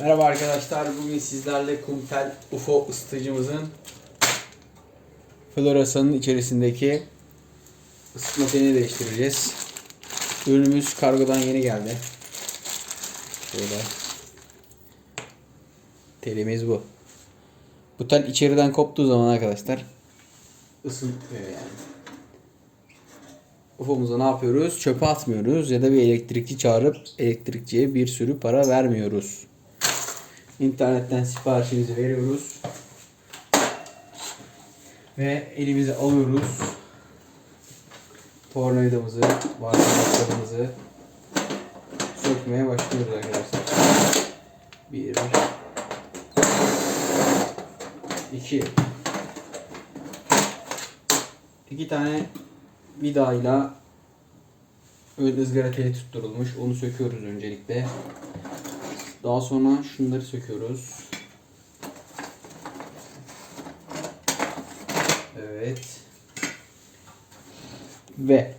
Merhaba arkadaşlar. Bugün sizlerle Kumtel UFO ısıtıcımızın floresanın içerisindeki ısıtma telini değiştireceğiz. Ürünümüz kargodan yeni geldi. Şöyle. Telimiz bu. Bu tel içeriden koptuğu zaman arkadaşlar ısıtmıyor yani. UFO'muza ne yapıyoruz? Çöpe atmıyoruz ya da bir elektrikçi çağırıp elektrikçiye bir sürü para vermiyoruz. İnternetten siparişimizi veriyoruz. Ve elimize alıyoruz. Tornavidamızı, varsayıklarımızı sökmeye başlıyoruz arkadaşlar. Bir, iki, iki tane vidayla ön ızgara teli tutturulmuş. Onu söküyoruz öncelikle. Daha sonra şunları söküyoruz. Evet. Ve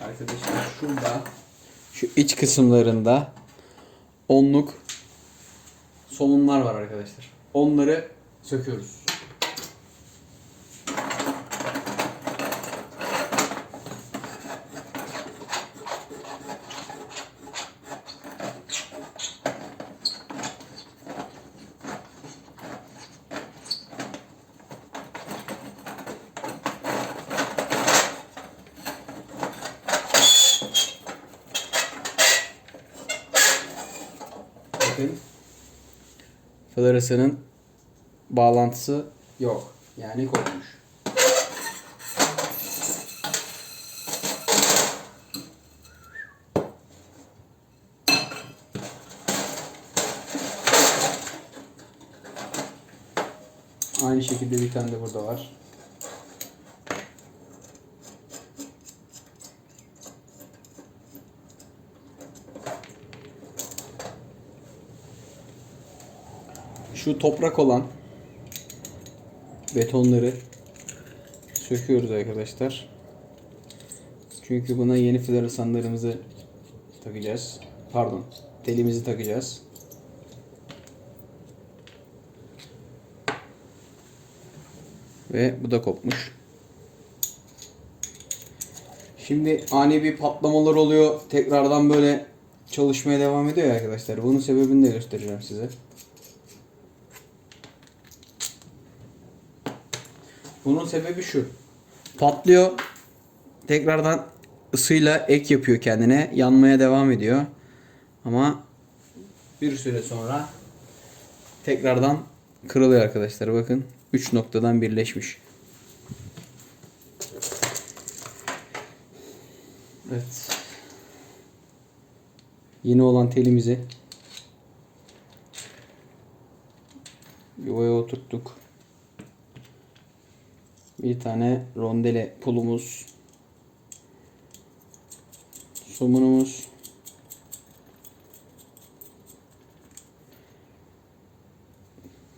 arkadaşlar şurada şu iç kısımlarında onluk somunlar var arkadaşlar. Onları söküyoruz. Bakın. Floresa'nın bağlantısı yok. Yani kopmuş. Aynı şekilde bir tane de burada var. Şu toprak olan betonları söküyoruz arkadaşlar. Çünkü buna yeni floresanlarımızı takacağız. Pardon, telimizi takacağız. Ve bu da kopmuş. Şimdi ani bir patlamalar oluyor. Tekrardan böyle çalışmaya devam ediyor arkadaşlar. Bunun sebebini de göstereceğim size. Bunun sebebi şu. Patlıyor. Tekrardan ısıyla ek yapıyor kendine. Yanmaya devam ediyor. Ama bir süre sonra tekrardan kırılıyor arkadaşlar. Bakın 3 noktadan birleşmiş. Evet. Yeni olan telimizi yuvaya oturttuk. Bir tane rondele pulumuz. Somunumuz.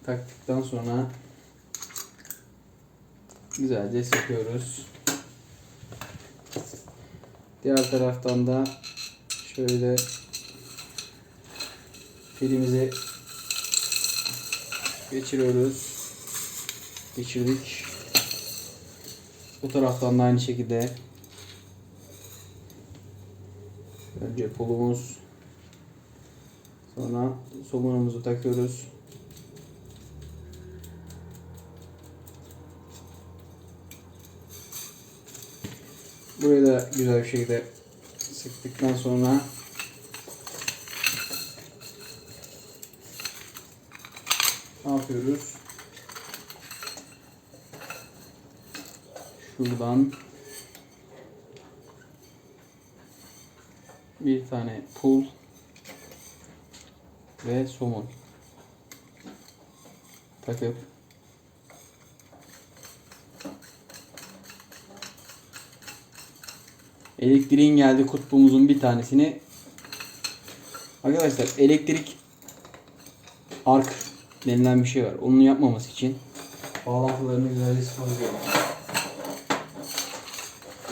Taktıktan sonra güzelce sıkıyoruz. Diğer taraftan da şöyle filimizi geçiriyoruz. Geçirdik. Bu taraftan da aynı şekilde önce pulumuz sonra somunumuzu takıyoruz. Burayı da güzel bir şekilde sıktıktan sonra ne yapıyoruz? Şuradan bir tane pul ve somun takıp elektriğin geldi kutbumuzun bir tanesini arkadaşlar elektrik ark denilen bir şey var. Onu yapmaması için bağlantılarını güzelce sıfırlıyorum.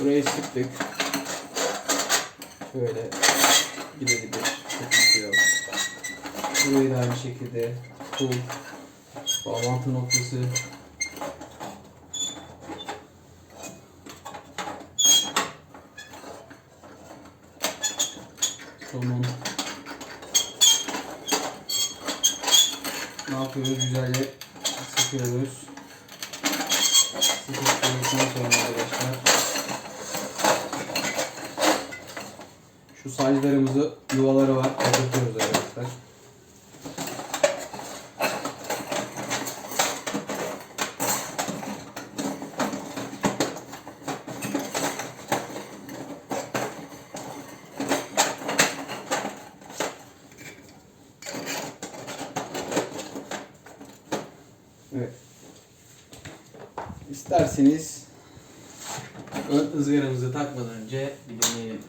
Burayı sıktık. Şöyle gide gide Burayı da aynı şekilde pul, bağlantı noktası, somun. Ne yapıyoruz? Güzelce sıkıyoruz. Sıkıştırdıktan sonra arkadaşlar şu saçlarımızı yuvaları var. Kapatıyoruz arkadaşlar. Evet. İsterseniz ön ızgaramızı takmadan önce bir deneyelim.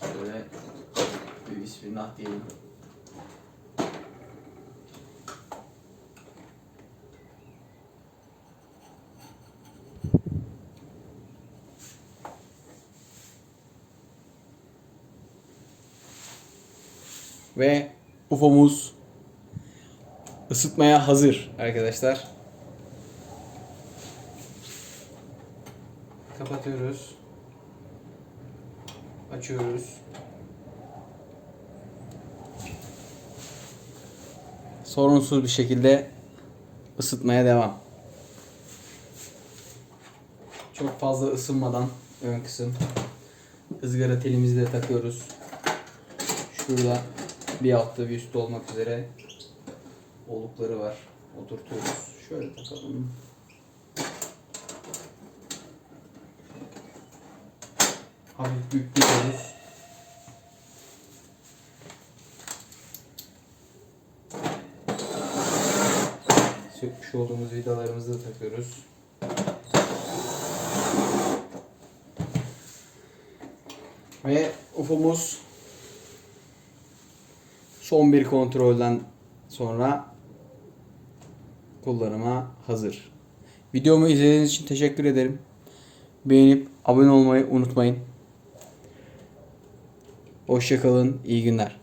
Şöyle bir bismillah diyelim. Ve UFO'muz ısıtmaya hazır arkadaşlar. Kapatıyoruz. Açıyoruz. Sorunsuz bir şekilde ısıtmaya devam. Çok fazla ısınmadan ön kısım ızgara telimizi de takıyoruz. Şurada bir altta bir üstte olmak üzere olukları var. Oturtuyoruz. Şöyle takalım. Hafif büklüyoruz. Sökmüş olduğumuz vidalarımızı da takıyoruz. Ve ufumuz son bir kontrolden sonra kullanıma hazır. Videomu izlediğiniz için teşekkür ederim. Beğenip abone olmayı unutmayın. Hoşçakalın, iyi günler.